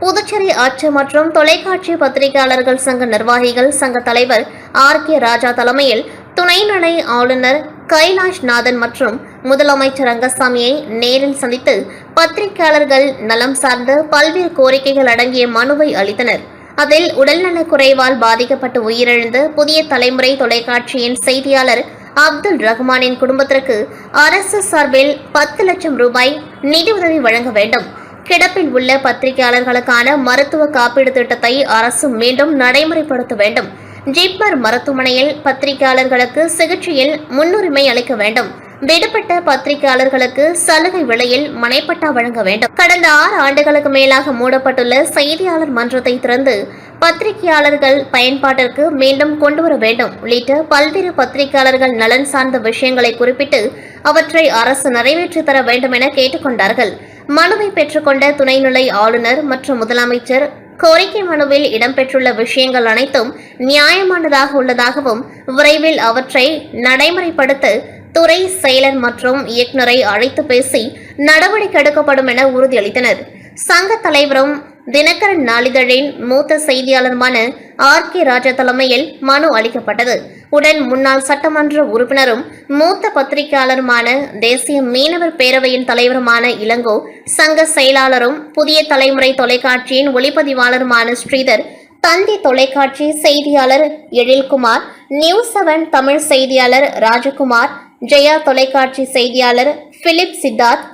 புதுச்சேரி ஆட்சி மற்றும் தொலைக்காட்சி பத்திரிகையாளர்கள் சங்க நிர்வாகிகள் சங்க தலைவர் ஆர். கே. ராஜா தலைமையில் துணைநிலை ஆளுநர் கைலாஷ் நாதன் மற்றும் முதலமைச்சர் ரங்கசாமியை நேரில் சந்தித்து பத்திரிகையாளர்கள் நலம் சார்ந்த பல்வேறு கோரிக்கைகள் அடங்கிய மனுவை அளித்தனர். அதில் உடல்நலக் குறைவால் பாதிக்கப்பட்டு உயிரிழந்த புதிய தலைமுறை தொலைக்காட்சியின் செய்தியாளர் அப்துல் ரஹ்மானின் குடும்பத்திற்கு அரசு சார்பில் பத்து லட்சம் ரூபாய் நிதியுதவி வழங்க வேண்டும். கிடப்பில் உள்ள பத்திரிகையாளர்களுக்கான மருத்துவ காப்பீடு திட்டத்தை அரசு மீண்டும் நடைமுறைப்படுத்த வேண்டும். ஜிப்மர் மருத்துவமனையில் பத்திரிகையாளர்களுக்கு சிகிச்சையில் முன்னுரிமை அளிக்க வேண்டும். விடுபட்ட பத்திரிகையாளர்களுக்கு சலுகை விலையில் மனைப்பட்டா வழங்க வேண்டும். கடந்த ஆறு ஆண்டுகளுக்கு மேலாக மூடப்பட்டுள்ள செய்தியாளர் மன்றத்தை திறந்து பத்திரிகையாளர்கள் பயன்பாட்டிற்கு மீண்டும் கொண்டுவர வேண்டும். உள்ளிட்ட பல்வேறு பத்திரிகையாளர்கள் நலன் சார்ந்த விஷயங்களை குறிப்பிட்டு அவற்றை அரசு நிறைவேற்றித் தர வேண்டும் என கேட்டுக்கொண்டார்கள். மனுவை பெற்றுக்கொண்ட துணைநிலை ஆளுநர் மற்றும் முதலமைச்சர் கோரிக்கை மனுவில் இடம்பெற்றுள்ள விஷயங்கள் அனைத்தும் நியாயமானதாக உள்ளதாகவும் விரைவில் அவற்றை நடைமுறைப்படுத்த துறை செயலர் மற்றும் இயக்குநரை அழைத்து பேசி நடவடிக்கை எடுக்கப்படும் என உறுதியளித்தனர். சங்க தலைவரும் தினகரன் நாளிதழின் மூத்த செய்தியாளருமான ஆர் கே ராஜா தலைமையில் மனு அளிக்கப்பட்டது. உடன் முன்னாள் சட்டமன்ற உறுப்பினரும் மூத்த பத்திரிகையாளருமான தேசிய மீனவர் பேரவையின் தலைவருமான இளங்கோ சங்க செயலாளரும் புதிய தலைமுறை தொலைக்காட்சியின் ஒளிப்பதிவாளருமான ஸ்ரீதர் தந்தி தொலைக்காட்சி செய்தியாளர் எழில்குமார் நியூஸ் செவன் தமிழ் செய்தியாளர் ராஜகுமார் ஜெயா தொலைக்காட்சி செய்தியாளர் பிலிப் சித்தார்த்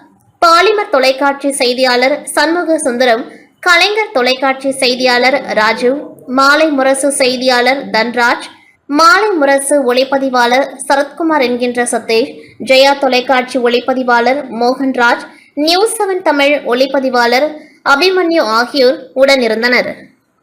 பாலிமர் தொலைக்காட்சி செய்தியாளர் சண்முக சுந்தரம் கலைஞர் தொலைக்காட்சி செய்தியாளர் ராஜு மாலை முரசு செய்தியாளர் தன்ராஜ் மாலை முரசு ஒளிப்பதிவாளர் சரத்குமார் என்கின்ற சதீஷ் ஜெயா தொலைக்காட்சி ஒளிப்பதிவாளர் மோகன்ராஜ் நியூஸ் செவன் தமிழ் ஒளிப்பதிவாளர் அபிமன்யு ஆகியோர் உடனிருந்தனர்.